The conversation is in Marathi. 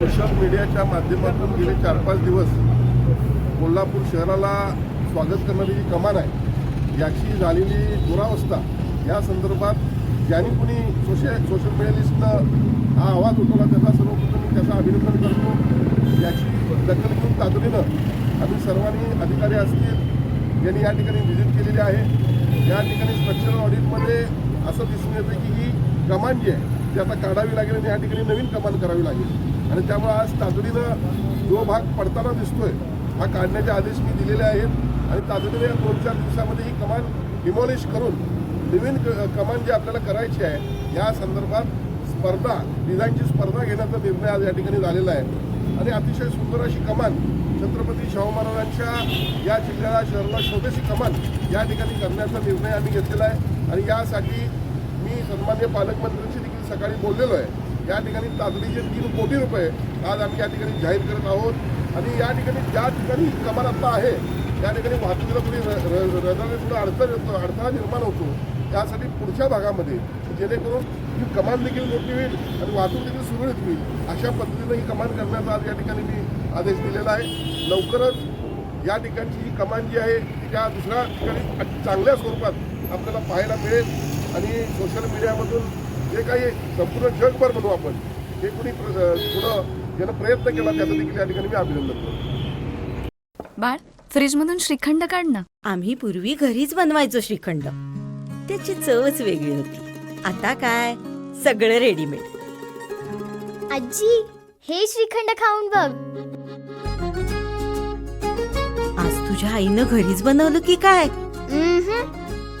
सोशल मीडियाच्या माध्यमातून गेले चार पाच दिवस कोल्हापूर शहराला स्वागत करणारी जी कमान आहे याची झालेली दुरावस्था या संदर्भात ज्यांनी कुणी सोशल सोशल मीडियालिस्टनं हा आवाज उठवला त्याचा सर्वप्रथम मी त्याचं अभिनंदन करतो. याची दखल घेऊन तातडीनं आम्ही सर्वांनी अधिकारी असतील ज्यांनी या ठिकाणी व्हिजिट केलेली आहे या ठिकाणी स्ट्रक्चरल ऑडिटमध्ये असं दिसून येतं की ही कमान जी आहे ती आता काढावी लागेल आणि या ठिकाणी नवीन कमान करावी लागेल. आणि त्यामुळे आज तातडीनं जो भाग पडताना दिसतोय हा काढण्याचे आदेश मी दिलेले आहेत. आणि तातडीने या दोन चार दिवसामध्ये ही कमान डिमॉलिश करून नवीन क- कमान जी आपल्याला करायची आहे या संदर्भात स्पर्धा डिझाईनची स्पर्धा घेण्याचा निर्णय आज या ठिकाणी झालेला आहे. आणि अतिशय सुंदर अशी कमान छत्रपती शाहू महाराजांच्या या जिल्ह्याला शहराला स्वदेशी कमान या ठिकाणी करण्याचा निर्णय आम्ही घेतलेला आहे. आणि यासाठी मी सन्मान्य पालकमंत्र्यांशी देखील सकाळी बोललेलो आहे. या ठिकाणी तातडीचे तीन कोटी रुपये आज आम्ही या ठिकाणी जाहीर करत आहोत. आणि या ठिकाणी ज्या ठिकाणी ही कमान आता आहे त्या ठिकाणी वाहतुकीला थोडी र- र- रदाने थोडा अडचण येतो अडथळा निर्माण होतो. त्यासाठी पुढच्या भागामध्ये जेणेकरून ही कमान देखील मोठी होईल आणि वाहतूक देखील सुरळीत होईल. अशा पद्धतीनं ही कमान करण्याचा आज या ठिकाणी मी आदेश दिलेला आहे. लवकरच या ठिकाणची ही कमान जी आहे ती त्या दुसऱ्या ठिकाणी चांगल्या स्वरूपात आपल्याला पाहायला मिळेल. आणि सोशल मीडियामधून जे काही संपूर्ण जगभर म्हणू आपण हे कोणी थोडं ज्यानं प्रयत्न केला त्याचं देखील या ठिकाणी मी अभिनंदन करतो. बाळ फ्रीजमधून श्रीखंड काढ ना. आम्ही पूर्वी घरीच बनवायचो श्रीखंड. त्याची चवच वेगळी होती. आता काय? सगळं रेडीमेड आजी हे श्रीखंड खाऊन बघ. आज तुझ्या आईनं घरीच बनवलं की काय.